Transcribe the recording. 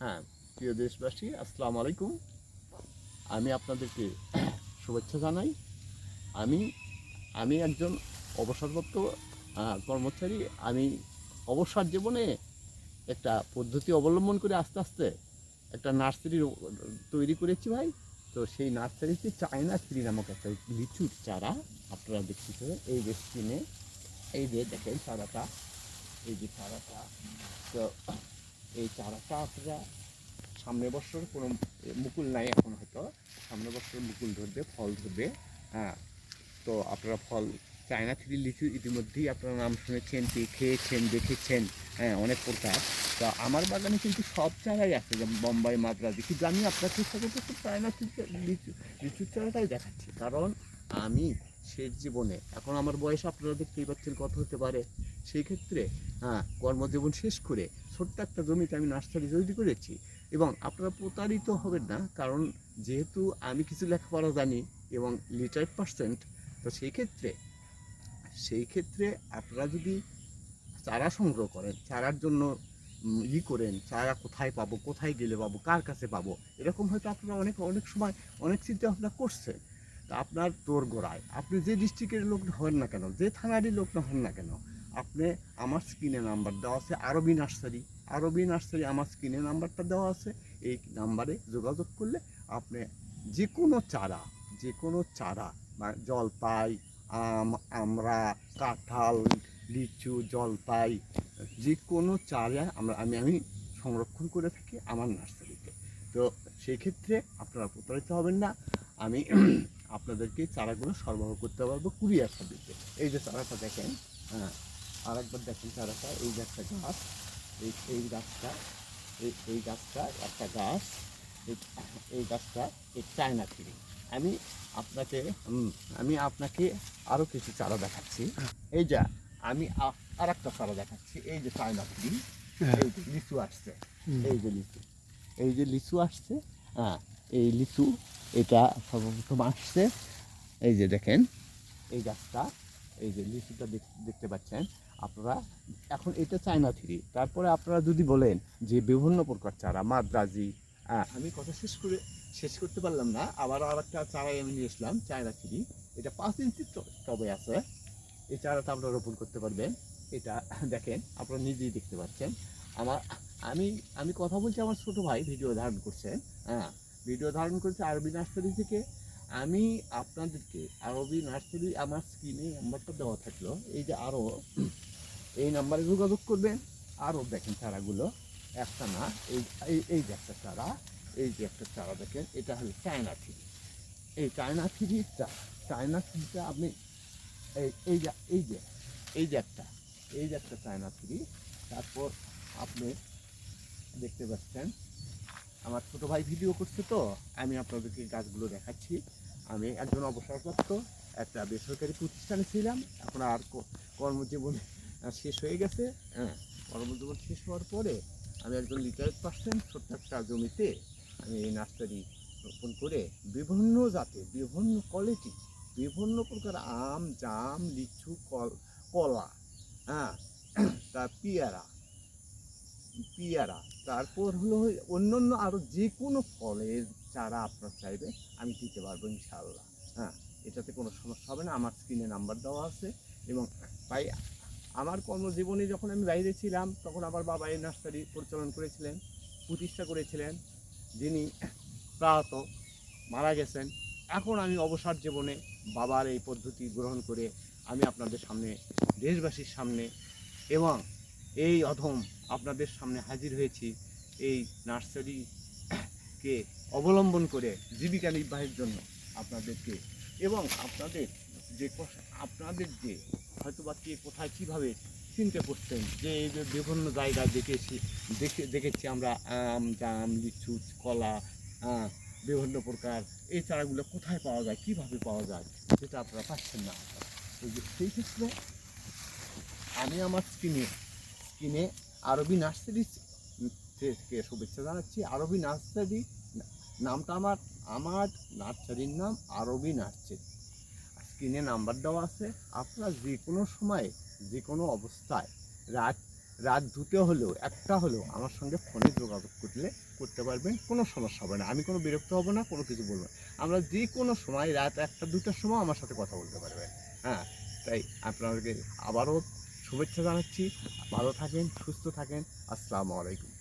হ্যাঁ প্রিয় দেশবাসী, আসসালামু আলাইকুম। আমি আপনাদেরকে শুভেচ্ছা জানাই। আমি আমি একজন অবসরপ্রাপ্ত কর্মচারী। আমি অবসর জীবনে একটা পদ্ধতি অবলম্বন করে আস্তে আস্তে একটা নার্সারি তৈরি করেছি ভাই। তো সেই নার্সারিতে চায়না থ্রি নামক একটা লিচুর চারা আপনারা দেখতে এই যে স্ক্রিনে, এই যে দেখেন চারাটা, এই যে চারাটা। তো এই চারাটা আপনারা সামনের বছর কোনো মুকুল নাই এখন হয়তো। সামনের বছর মুকুল ধরবে, ফল ধরবে হ্যাঁ। তো আপনারা ফল চায়না থ্রি লিচু ইতিমধ্যেই আপনারা নাম শুনেছেন খেয়েছেন, দেখেছেন হ্যাঁ অনেক প্রকার। তো আমার বাগানে কিন্তু সব চারাই আছে, যেমন বোম্বাই, মাদ্রাজি, কিন্তু আমি আপনার চেষ্টা করতেছি চায়না লিচু, লিচুর চারাটাই দেখাচ্ছি। কারণ আমি শেষ জীবনে। এখন আমার বয়স আপনারা দেখতেই পাচ্ছেন কত হতে পারে। সেই ক্ষেত্রে হ্যাঁ কর্মজীবন শেষ করে ছোট্ট একটা জমিতে আমি নার্সারি তৈরি করেছি এবং আপনারা প্রতারিত হবেন না, কারণ যেহেতু আমি কিছু লেখাপড়া জানি এবং লিটারেট পার্সেন্ট তো সেই ক্ষেত্রে সেই ক্ষেত্রে আপনারা যদি চারা সংগ্রহ করেন, চারার জন্য ই করেন, চারা কোথায় পাবো, কোথায় গেলে পাবো, কার কাছে পাবো, এরকম হয়তো আপনারা অনেক অনেক সময় অনেক চিন্তা ভাবনা করছেন। আপনার তোর গোড়ায় আপনি যে ডিস্ট্রিক্টের লোক হন না কেন, যে থানারই লোক না হন না কেন, আপনি আমার স্ক্রিনে নাম্বার দেওয়া আছে, আরবি নার্সারি আরবি নার্সারি আমার স্ক্রিনে নাম্বারটা দেওয়া আছে, এই নাম্বারে যোগাযোগ করলে আপনি যে কোনো চারা যে কোনো চারা জলপাই, আম আমরা কাঁঠাল, লিচু, জলপাই যে কোনো চারা আমরা, আমি আমি সংরক্ষণ করে থাকি আমার নার্সারিতে তো সেই ক্ষেত্রে আপনারা প্রতারিত হবেন না। আমি আপনাদেরকে চারাগুলো সরবরাহ করতে পারব কুরিয়ার সার্ভিসে এই যে চারাটা দেখেন হ্যাঁ আর একবার দেখেন চারাটা এই যে একটা গাছ এই এই গাছটা এই এই গাছটা একটা গাছ এই- গাছটা এই চায়না থ্রি আমি আপনাকে আমি আপনাকে আরও কিছু চারা দেখাচ্ছি। এই যা আমি আর একটা চারা দেখাচ্ছি এই যে চায়না থ্রি এই যে লিচু আসছে এই যে লিচু এই যে লিচু আসছে হ্যাঁ এই লিচু এটা সর্বপ্রথম আসছে। এই যে দেখেন, এই গাছটা, এই যে লিচুটা দেখতে পাচ্ছেন আপনারা। এখন এটা চায়না থ্রি। তারপরে আপনারা যদি বলেন যে বিভিন্ন প্রকার চারা, মাদ্রাজি আমি কথা শেষ করে, শেষ করতে পারলাম না, আবার আর একটা চারাই আমি নিয়ে এসলাম, চায়না থ্রি। এটা পাঁচ ইঞ্চি টবে আছে। এই চারাটা আপনারা রোপণ করতে পারবেন। এটা দেখেন, আপনারা নিজেই দেখতে পাচ্ছেন। আমার, আমি আমি কথা বলছি আমার ছোট ভাই ভিডিও ধারণ করছেন হ্যাঁ। ভিডিও ধারণ করছে আরবি নার্সারি থেকে। আমি আপনাদেরকে আরবি নার্সারি আমার স্ক্রিনে নাম্বারটা দেওয়া থাকল। এই যে আরও এই নাম্বারে যোগাযোগ করবেন। আরও দেখেন চারাগুলো। একটা না, এই, এই- যে একটা চারা, এই যে একটা চারা দেখেন, এটা হলো চায়না থ্রি এই চায়না থ্রিটা চায়না থ্রিটা আপনি, এই এই যে এই যে এই যে একটা, এই যে একটা চায়না থ্রি তারপর আপনি দেখতে পাচ্ছেন আমার ছোট ভাই ভিডিও করছে তো, আমি আপনাদেরকে গাছগুলো দেখাচ্ছি। আমি একজন অবসরপ্রাপ্ত, একটা বেসরকারি প্রতিষ্ঠানে ছিলাম। এখন আর কর্মজীবন শেষ হয়ে গেছে। হ্যাঁ কর্মজীবন শেষ হওয়ার পরে আমি একজন লিটারেট পার্সেন্ট ছোট্ট একটা জমিতে আমি এই নার্সারি রোপণ করে বিভিন্ন জাতের, বিভিন্ন কোয়ালিটি বিভিন্ন প্রকার আম, জাম, লিচু, কল কলা হ্যাঁ তার পেয়ারা পেয়ারা। তারপর হলো অন্য অন্য আরও যে কোনো ফলের চারা আপনার চাইবে, আমি দিতে পারব ইনশাআল্লাহ। হ্যাঁ এটাতে কোনো সমস্যা হবে না, আমার স্ক্রিনে নাম্বার দেওয়া আছে এবং তাই আমার কর্মজীবনে যখন আমি বাইরে ছিলাম, তখন আমার বাবা এই নার্সারি পরিচালন করেছিলেন, প্রতিষ্ঠা করেছিলেন, যিনি প্রায়ত মারা গেছেন। এখন আমি অবসর জীবনে বাবার এই পদ্ধতি গ্রহণ করে আমি আপনাদের সামনে, দেশবাসীর সামনে এবং এই অধম আপনাদের সামনে হাজির হয়েছি এই নার্সারিকে অবলম্বন করে জীবিকা নির্বাহের জন্য আপনাদেরকে। এবং আপনাদের যে আপনাদের যে হয়তো বা কে কোথায় কীভাবে চিন্তা করছেন যে এই যে বিভিন্ন জায়গা দেখেছি, দেখে, দেখেছি আমরা, আম, জাম, লিচু, কলা বিভিন্ন প্রকার, এই চারাগুলো কোথায় পাওয়া যায়, কীভাবে পাওয়া যায়, সেটা আপনারা পাচ্ছেন না। সেই ক্ষেত্রে আমি আমার স্কিনে স্কিনে আরবি নার্সারি থেকে শুভেচ্ছা জানাচ্ছি। আরবি নার্সারি নামটা আমার আমার নার্সারির নাম আরবি নার্সারি। স্ক্রিনে নাম্বার দেওয়া আছে। আপনারা যে কোনো সময়ে যে কোনো অবস্থায় রাত রাত দুটো হলেও, একটা হলেও আমার সঙ্গে ফোনে যোগাযোগ করলে করতে পারবেন, কোনো সমস্যা হবে না। আমি কোনো বিরক্ত হব না, কোনো কিছু বলব না। আমরা যে কোনো সময় রাত একটা, দুটোর সময় আমার সাথে কথা বলতে পারবেন। হ্যাঁ তাই আপনাদেরকে আবারও শুভেচ্ছা জানাচ্ছি। ভালো থাকেন সুস্থ থাকেন। আসসালামু আলাইকুম।